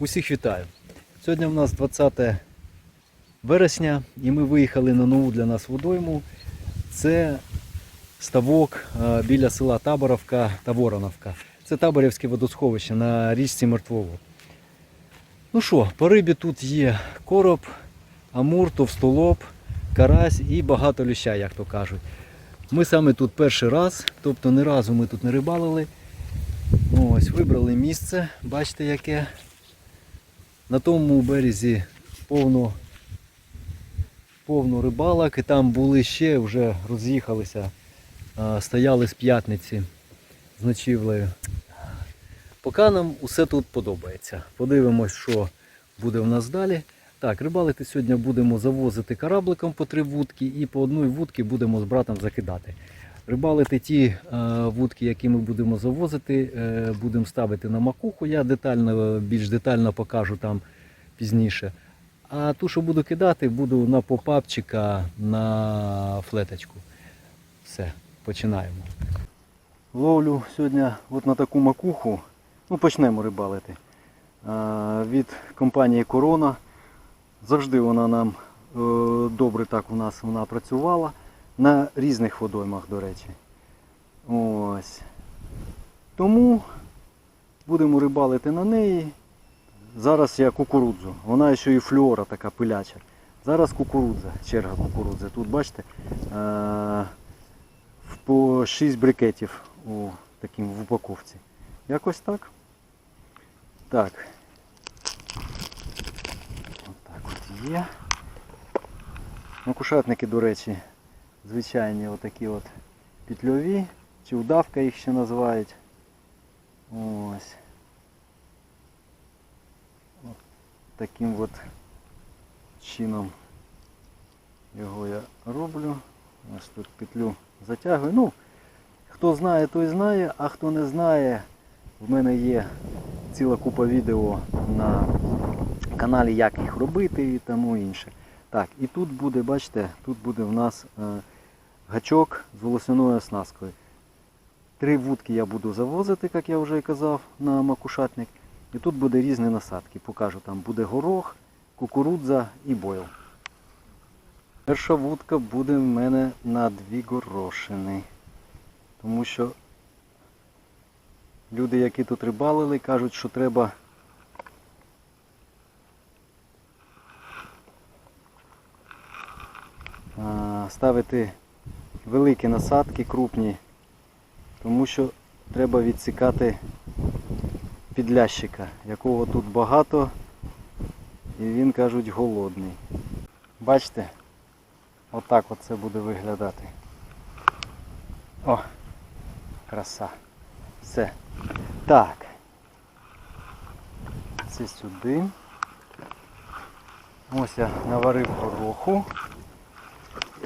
Усіх вітаю. Сьогодні у нас 20 вересня і ми виїхали на нову для нас водойму. Це ставок е, біля села Таборовка та Вороновка. Це Таборівське водосховище на річці Мертвово. Ну що, по рибі тут є короб, амур, товстолоб, карась і багато люща, як то кажуть. Ми саме тут перший раз, тобто ні разу ми тут не рибалили. Ось, вибрали місце, бачите яке. На тому березі повно, повно рибалок, і там були ще, вже роз'їхалися, стояли з п'ятниці з ночівлею. Поки нам усе тут подобається. Подивимось, що буде в нас далі. Так, рибалити сьогодні будемо завозити корабликом по три вудки і по одній вудці будемо з братом закидати. Рибалити ті е, вудки, які ми будемо завозити, е, будемо ставити на макуху. Я детально, більш детально покажу там пізніше. А ту, що буду кидати, буду на попапчика, на флеточку. Все, починаємо. Ловлю сьогодні от на таку макуху. Ну, почнемо рибалити. Е, від компанії Корона. Завжди вона нам добре так у нас вона працювала. На різних водоймах, до речі. Ось. Тому будемо рибалити на неї. Зараз я кукурудзу. Вона ще і флюора така пиляча. Зараз кукурудза, черга кукурудзи. Тут бачите, е- по 6 брикетів у таким в упаковці. Якось так. Так. Отак от є. Макушатники, до речі, звичайні отакі от петльові, чи удавка їх ще називають. Ось. От таким от чином його я роблю. Ось тут петлю затягую. Ну, хто знає, той знає, а хто не знає, в мене є ціла купа відео на каналі, як їх робити і тому інше. Так, і тут буде, бачите, тут буде в нас е, гачок з волосняною оснасткою. Три вудки я буду завозити, як я вже казав, на макушатник. І тут буде різні насадки. Покажу, там буде горох, кукурудза і бойл. Перша вудка буде в мене на дві горошини. Тому що люди, які тут рибалили, кажуть, що треба ставити великі насадки, крупні, тому що треба відсікати підлящика, якого тут багато, і він, кажуть, голодний. Бачите? Отак от це буде виглядати. О, краса. Все. Так. Це сюди. Ось я наварив гороху.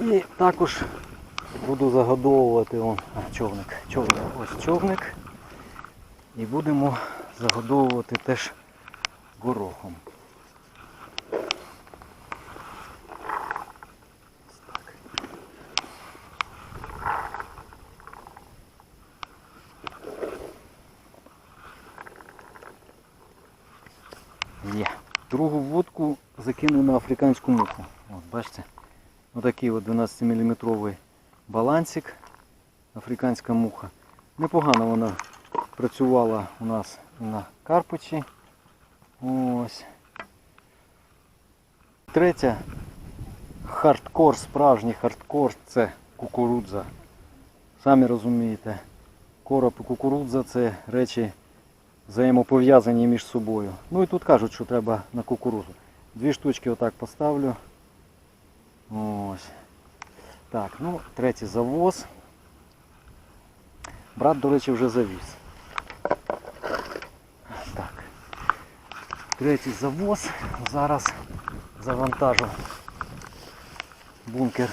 І також буду загодовувати он, а, човник. човник. Ось човник. І будемо загодовувати теж горохом. Є. Другу вудку закину на африканську муху. От, бачите? Отакий от 12 мм балансик. Африканська муха. Непогано вона працювала у нас на Карпичі. Ось. Третя хардкор, справжній хардкор це кукурудза. Самі розумієте, короб і кукурудза це речі взаємопов'язані між собою. Ну і тут кажуть, що треба на кукурудзу. Дві штучки отак поставлю. Ось. Так, ну, третій завоз. Брат, до речі, вже завіз. Так. Третій завоз. Зараз завантажу бункер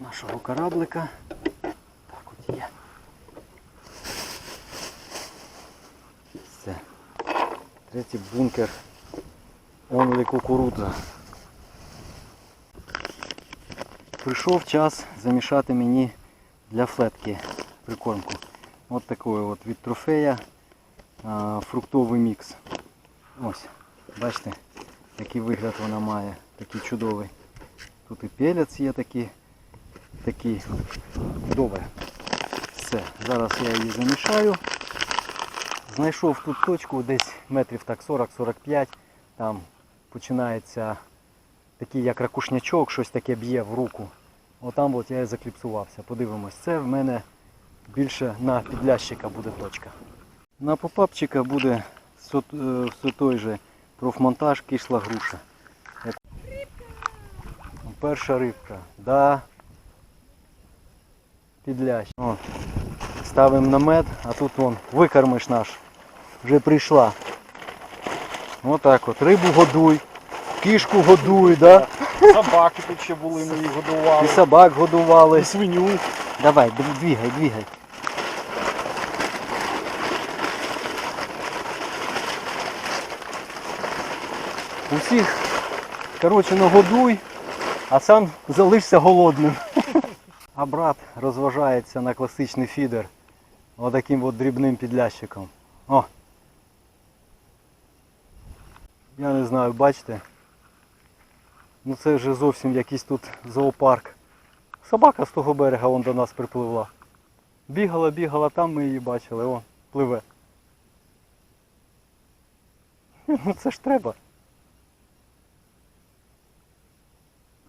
нашого кораблика. Так от є. Все. Третій бункер. Only кукурудза. Прийшов час замішати мені для флетки прикормку. От такої от від трофея фруктовий мікс. Ось, бачите, який вигляд вона має, такий чудовий. Тут і пелець є такий, такий. Добре. Все, зараз я її замішаю. Знайшов тут точку десь метрів так 40-45. Там починається такий як ракушнячок, щось таке б'є в руку. Отам от я і закліпсувався. Подивимось, це в мене більше на підлящика буде точка. На попапчика буде все, е, той же профмонтаж кисла груша. Перша рибка. Да. Підлящ. О, ставимо намет, а тут вон викормиш наш. Вже прийшла. Отак от. Рибу годуй, кішку годуй, да? Собаки тут ще були, ми їх і собак годували. І свиню. Давай, дв- двигай, двигай. Усіх, коротше, нагодуй, а сам залишся голодним. А брат розважається на класичний фідер. Отаким от дрібним підлящиком. О! Я не знаю, бачите? Ну це вже зовсім якийсь тут зоопарк. Собака з того берега вон до нас припливла. Бігала, бігала, там ми її бачили, о, пливе. Ну це ж треба.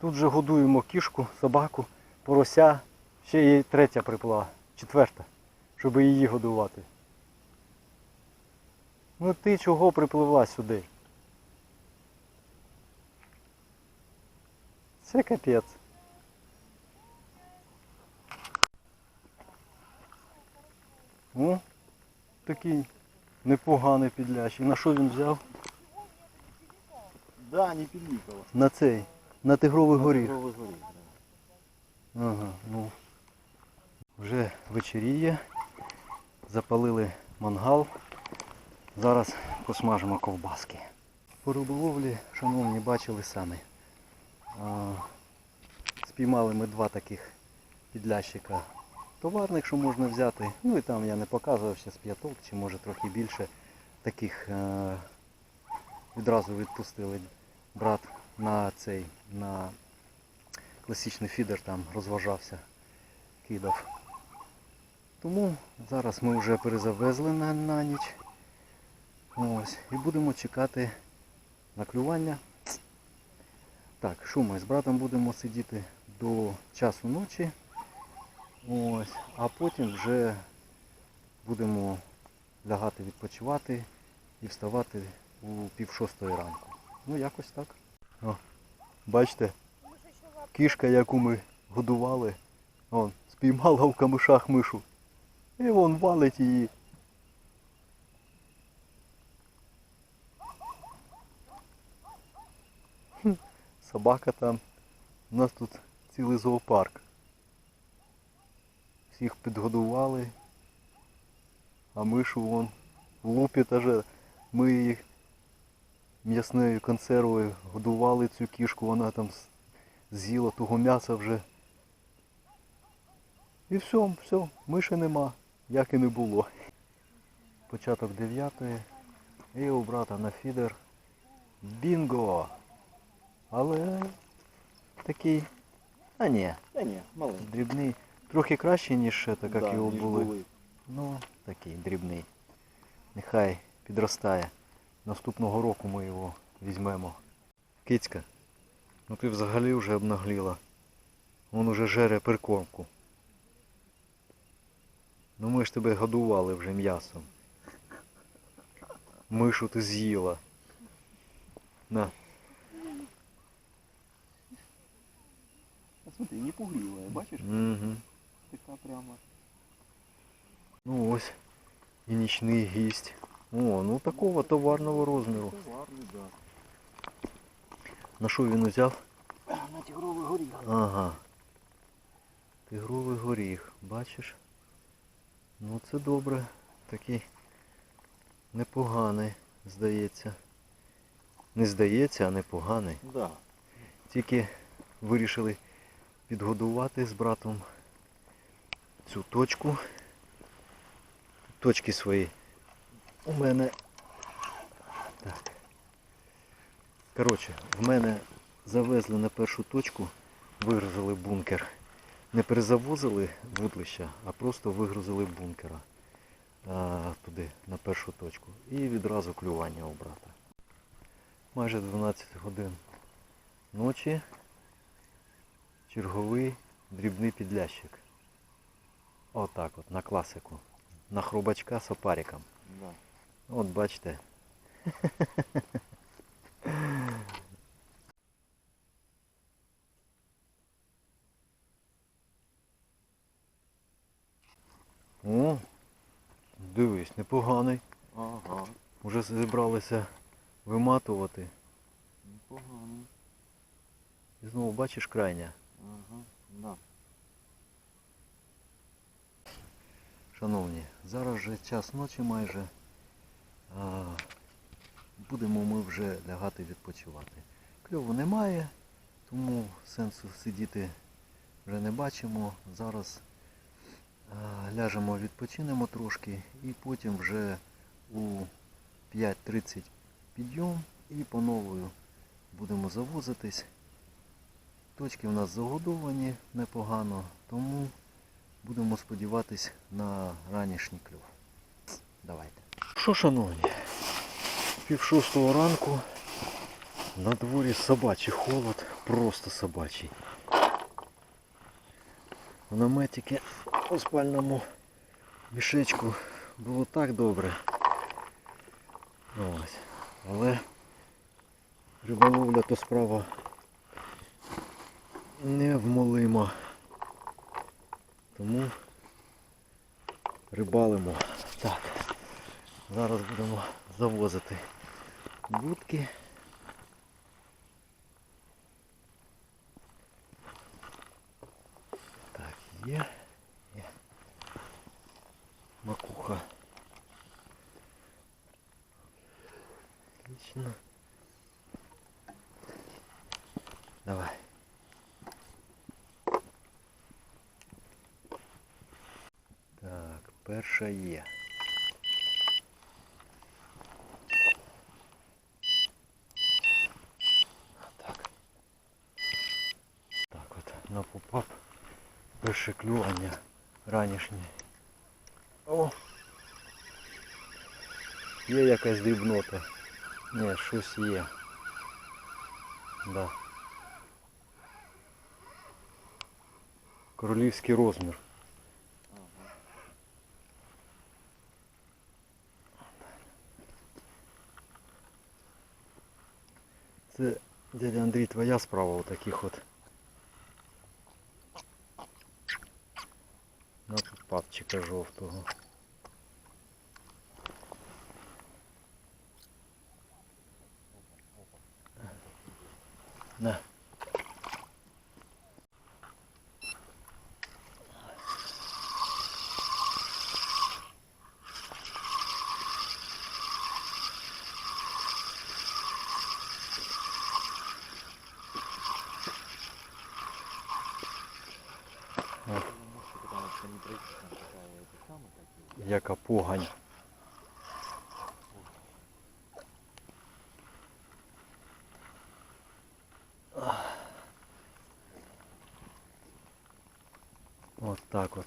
Тут же годуємо кішку, собаку, порося. Ще є третя приплила, четверта, щоб її годувати. Ну ти чого припливла сюди? Це капець. О, такий непоганий підлящик. На що він взяв? Да, не під'їхала. На цей, на тигровий горіх. Тигровий горіх. Ага, ну. Вже вечеріє. Запалили мангал. Зараз посмажимо ковбаски. По риболовлі, шановні, бачили самі. Спіймали ми два таких підлящика товарних, що можна взяти. Ну і там я не показував ще з п'яток, чи може трохи більше. Таких е, відразу відпустили брат на цей, на класичний фідер там розважався, кидав. Тому зараз ми вже перезавезли на, на ніч. Ось. І будемо чекати на клювання. Так, що ми з братом будемо сидіти до часу ночі. Ось. А потім вже будемо лягати відпочивати і вставати у пів шостої ранку. Ну якось так. О, бачите, кішка, яку ми годували, вон, спіймала в камишах мишу. І вон валить її. Собака там. У нас тут цілий зоопарк. Всіх підгодували. А мишу вон лупить аже. Ми її м'ясною консервою годували цю кішку, вона там з'їла того м'яса вже. І все, все, миші нема, як і не було. Початок 9 і у брата на фідер. Бінго! Але такий, а ні, Та ні, маленький. дрібний. Трохи краще, ніж так як Да, його ніж були. Ну, такий дрібний. Нехай підростає. Наступного року ми його візьмемо. Кицька, ну ти взагалі вже обнагліла. Він уже жере прикормку. Ну ми ж тебе годували вже м'ясом. Мишу ти з'їла. На. Смотри, не пугливая, бачиш? Угу. Така прямо. Ну ось. І нічний гість. О, ну такого товарного розміру. Товарний, да. На що він узяв? На тигровий горіх. Ага. Тигровий горіх, бачиш? Ну це добре. Такий непоганий, здається. Не здається, а непоганий. Да. Тільки вирішили підгодувати з братом цю точку. Точки свої у мене. Так. Коротше, в мене завезли на першу точку, вигрузили бункер. Не перезавозили вудлища, а просто вигрузили бункера а, туди, на першу точку. І відразу клювання у брата. Майже 12 годин ночі. Черговий дрібний підлящик. Отак от, на класику. На хробачка з опариком. Да. От бачите. О, дивись, непоганий. Ага. Уже зібралися виматувати. Непогано. І знову бачиш крайня. Ага. Да. Шановні, зараз вже час ночі майже. А, будемо ми вже лягати відпочивати. Кльову немає, тому сенсу сидіти вже не бачимо. Зараз а, ляжемо, відпочинемо трошки і потім вже у 5.30 підйом і по новою будемо завозитись. Точки в нас загодовані непогано, тому Будемо сподіватись на ранішній клюв. Давайте. Що, шановні, пів шостого ранку на дворі собачий холод, просто собачий. В наметики у спальному мішечку було так добре. Ось. Але риболовля то справа невмолима. Тому рибалимо. Так. Зараз будемо завозити будки. Так, є. Макуха. Отлично. Давай. Так, перша є. Так. Так от, на попап. Перше клювання ранішнє. О! Є якась дрібнота. Ні, щось є. Да. Королівський розмір. Це, дядя Андрій, твоя справа у таких от. На папчика жовтого. На. От так от.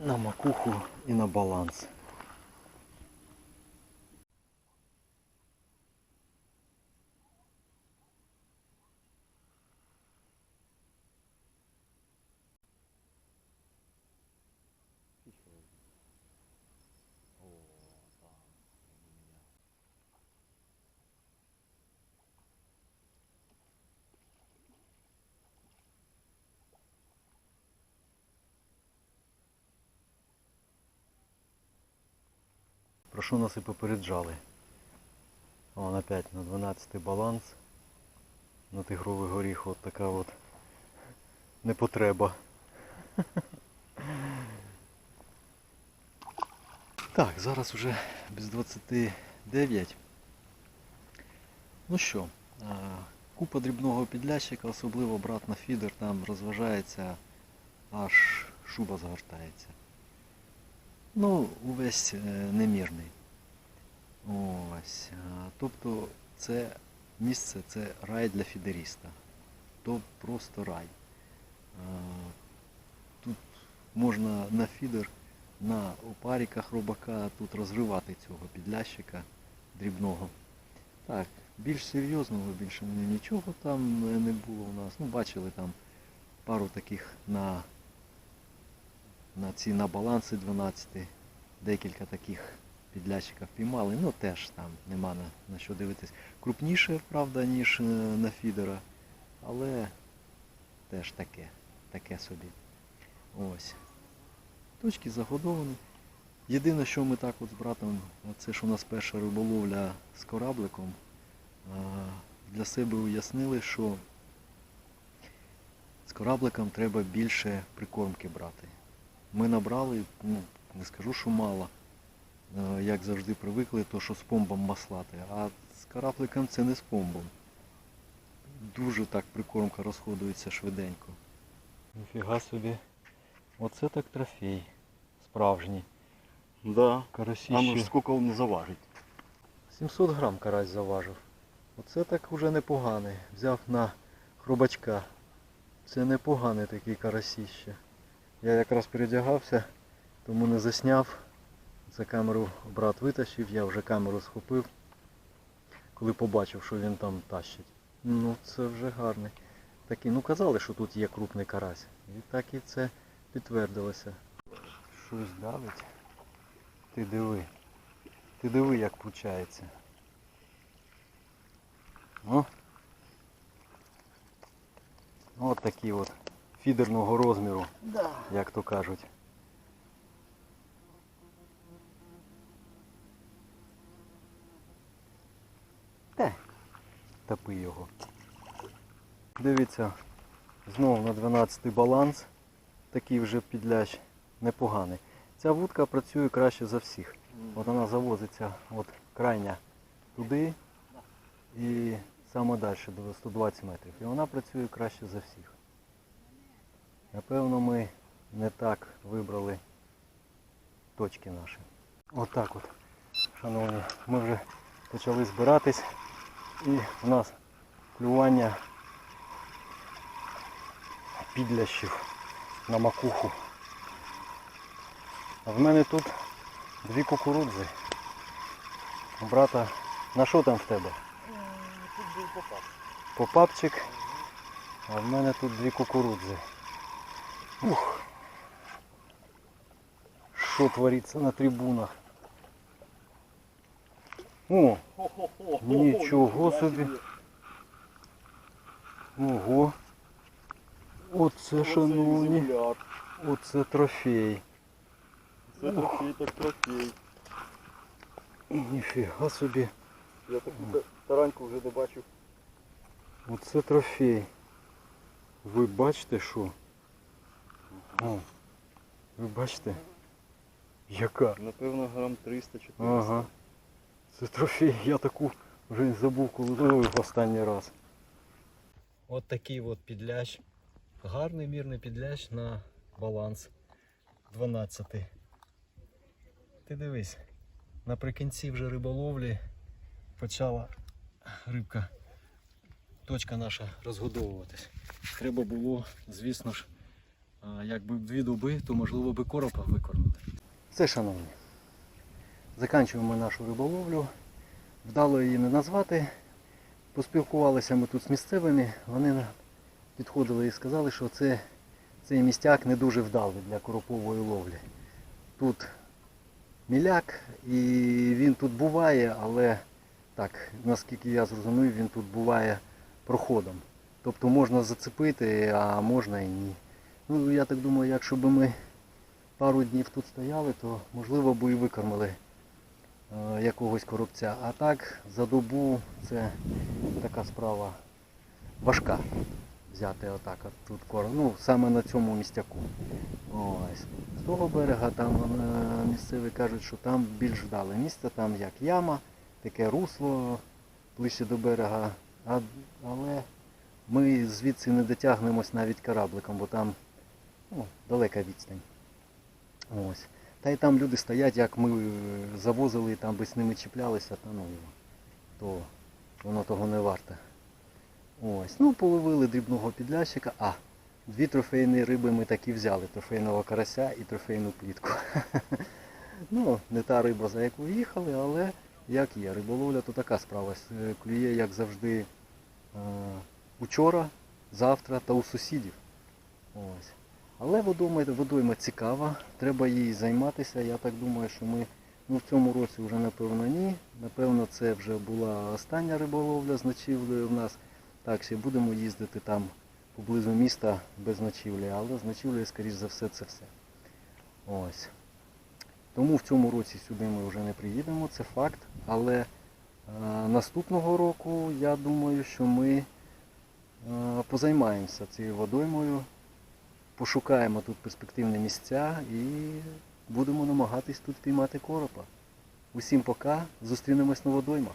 На макуху і на баланс. Про що нас і попереджали. Вон опять на 12 баланс. На тигровий горіх от така от непотреба. Так, зараз вже без 29. Ну що, купа дрібного підлящика, особливо брат на фідер, там розважається, аж шуба згортається. Ну, увесь е, немірний. Ось. Тобто це місце це рай для фідеріста. То просто рай. Е, Тут можна на фідер, на опаріках робака тут розривати цього підлящика дрібного. Так, більш серйозного, більше нічого там е, не було у нас. Ну, бачили там пару таких на, на ці на баланси 12, декілька таких підлящиків піймали. Ну теж там нема на, на що дивитись. Крупніше, правда, ніж е, на фідера, але теж таке, таке собі. Ось. Точки загодовані. Єдине, що ми так от з братом, це ж у нас перша риболовля з корабликом, для себе уяснили, що з корабликом треба більше прикормки брати. Ми набрали, ну, не скажу, що мало. Е, Як завжди привикли, то що з помбом маслати. А з корабликом це не з помбом. Дуже так прикормка розходується швиденько. Ніфіга собі. Оце так трофей. Справжній. Да. Карасі А ну ж скільки він заважить? 700 грам карась заважив. Оце так уже непоганий. Взяв на хробачка. Це непоганий такий карасіще. Я якраз передягався, тому не засняв. За камеру брат витащив, я вже камеру схопив, коли побачив, що він там тащить. Ну це вже гарний. Такий, ну казали, що тут є крупний карась. І так і це підтвердилося. Щось давить. Ти диви. Ти диви, як виходить. Ну. От такі от фідерного розміру, Да. як то кажуть. Те, топи його. Дивіться, знову на 12 баланс. Такий вже підлящ непоганий. Ця вудка працює краще за всіх. От вона завозиться от крайня туди і саме далі до 120 метрів. І вона працює краще за всіх. Напевно, ми не так вибрали точки наші. Отак от, шановні, ми вже почали збиратись і в нас клювання підлящів на макуху. А в мене тут дві кукурудзи. Брата, на що там в тебе? Тут був попав. Попапчик, а в мене тут дві кукурудзи. Ух. Що твориться на трибунах? О. Нічого собі. ого. Оце, шановні, оце трофей. Це трофей, так трофей. Ніфіга собі. Я таку тараньку вже не бачив. Оце трофей. Ви бачите що? О, ви бачите? Яка? Напевно, грам 300-400. Ага. Це трофей, я таку вже й забув, коли ловив останній раз. От такий от підлящ. Гарний мірний підлящ на баланс 12. Ти дивись, наприкінці вже риболовлі почала рибка, точка наша розгодовуватись. Треба було, звісно ж, якби дві доби, то можливо би коропа викормити. Це шановні. Заканчуємо нашу риболовлю. Вдало її не назвати. Поспілкувалися ми тут з місцевими. Вони підходили і сказали, що це, цей містяк не дуже вдалий для коропової ловлі. Тут міляк і він тут буває, але так, наскільки я зрозумів, він тут буває проходом. Тобто можна зацепити, а можна і ні. Ну, я так думаю, якщо б ми пару днів тут стояли, то можливо б і викормили е, якогось коробця. А так за добу це така справа важка взяти отак от тут корм. Ну, саме на цьому містяку. Ось. З того берега там е, місцеві кажуть, що там більш вдале місце, там як яма, таке русло ближче до берега. А, але ми звідси не дотягнемось навіть корабликом, бо там ну, далека відстань. Ось. Та й там люди стоять, як ми е, завозили, там би з ними чіплялися, та ну, то воно того не варте. Ось. Ну, половили дрібного підлящика. А, дві трофейні риби ми такі взяли. Трофейного карася і трофейну плітку. ну, не та риба, за яку їхали, але як є. Риболовля то така справа. Клює, як завжди, е, учора, завтра та у сусідів. Ось. Але водойма, цікава, треба їй займатися. Я так думаю, що ми ну, в цьому році вже напевно ні. Напевно, це вже була остання риболовля з ночівлею в нас. Так, ще будемо їздити там поблизу міста без ночівлі, але з ночівлею, скоріш за все, це все. Ось. Тому в цьому році сюди ми вже не приїдемо, це факт. Але е, наступного року я думаю, що ми е, позаймаємося цією водоймою, пошукаємо тут перспективні місця і будемо намагатись тут піймати коропа. Усім пока, зустрінемось на водоймах.